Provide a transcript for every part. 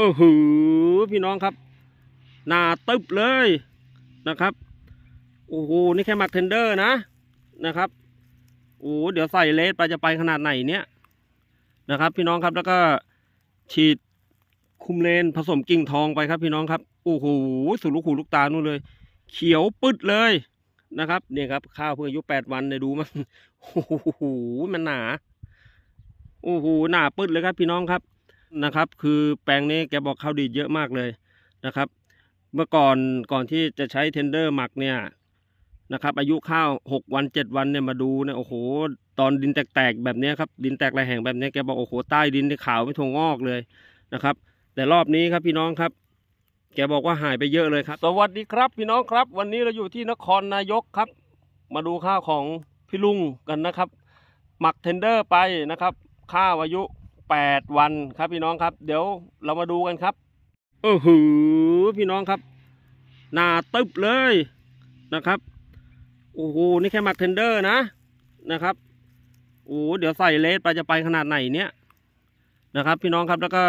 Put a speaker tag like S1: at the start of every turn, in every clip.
S1: ออหือพี่น้องครับหนาตึบเลยนะครับโอ้โหนี่แค่หมักเทนเดอร์นะนะครับโอ้เดี๋ยวใส่เลสไปจะไปขนาดไหนเนี่ยนะครับ พี่น้องครับแล้วก็ฉีดคุมเลนผสมกิ่งทองไปครับ พี่น้องครับโอ้โหสุดลูกหูลูกตานู่นเลย เขียวปึ๊ดเลยนะครับเนี่ยครับ ข้าวเพิ่งอายุแปดวันเนี่ยดูมันโอ้โหมันหนาโอ้โหหนาปึ๊ดเลยครับ พี่น้องครับ นะครับ คือแปลงนี้แกบอกข้าวดีเยอะมากเลยนะครับ เมื่อก่อนก่อนที่จะใช้เทนเดอร์หมักเนี่ยนะครับ อายุข้าวหกวันเจ็ดวันเนี่ยมาดูเนี่ยโอ้โห ตอนดินแตกๆแบบนี้ครับดินแตกระแหงแบบนี้แกบอกโอ้โหใต้ดินเนี่ยขาวไม่ทงงอกเลยนะครับ แต่รอบนี้ครับพี่น้องครับแกบอกว่าหายไปเยอะเลยครับ สวัสดีครับพี่น้องครับ วันนี้เราอยู่ที่นครนายกครับ มาดูข้าวของพี่ลุงกันนะครับ หมักเทนเดอร์ไปนะครับ ข้าวอายุ แปดวันครับพี่น้องครับ เดี๋ยวเรามาดูกันครับเออหือพี่น้องครับหนาตึบเลยนะครับโอ้โหนี่แค่มักเทนเดอร์นะนะครับโอ้เดี๋ยวใส่เลสไปจะไปขนาดไหนเนี่ยนะครับ พี่น้องครับแล้วก็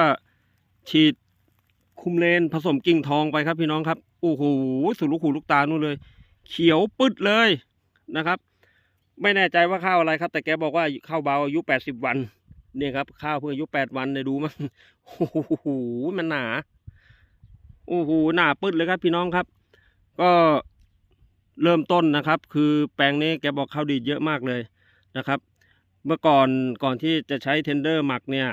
S1: ฉีดคุมเลนผสมกิ่งทองไปครับพี่น้องครับโอ้โหสุลูกหูลูกตานู่นเลย เขียวปึ๊ดเลยนะครับ ไม่แน่ใจว่าข้าวอะไรครับ แต่แกบอกว่าข้าวเบาอายุแปดสิบวัน เนี่ยครับ ข้าวเพิ่งอายุแปดวันเนี่ยดูมันโอ้โหมันหนาโอ้โหหนาปึ๊ดเลยครับ พี่น้องครับ ก็เริ่มต้นนะครับ คือแปลงนี้แกบอกข้าวดีเยอะมากเลยนะครับ เมื่อก่อนก่อนที่จะใช้เทนเดอร์หมักเนี่ย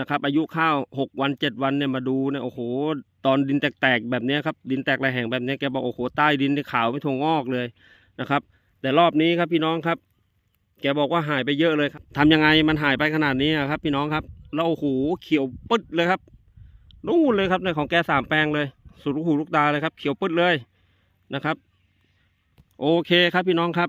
S1: นะครับ อายุข้าวหกวันเจ็ดวันเนี่ยมาดูเนี่ยโอ้โห ตอนดินแตกๆแบบนี้ครับดินแตกระแหงแบบนี้แกบอกโอ้โหใต้ดินเนี่ขาวไม่ทงงอกเลยนะครับ แต่รอบนี้ครับพี่น้องครับ แกบอกว่าหายไปเยอะเลยครับทำยังไงมันหายไปขนาดนี้ครับ พี่น้องครับเราโอ้โหเขียวปึ๊ดเลยครับนู่นเลยครับในของแกสามแปลงเลย สุดลูกหูลูกตาเลยครับ เขียวปึ๊ดเลยนะครับ โอเคครับพี่น้องครับ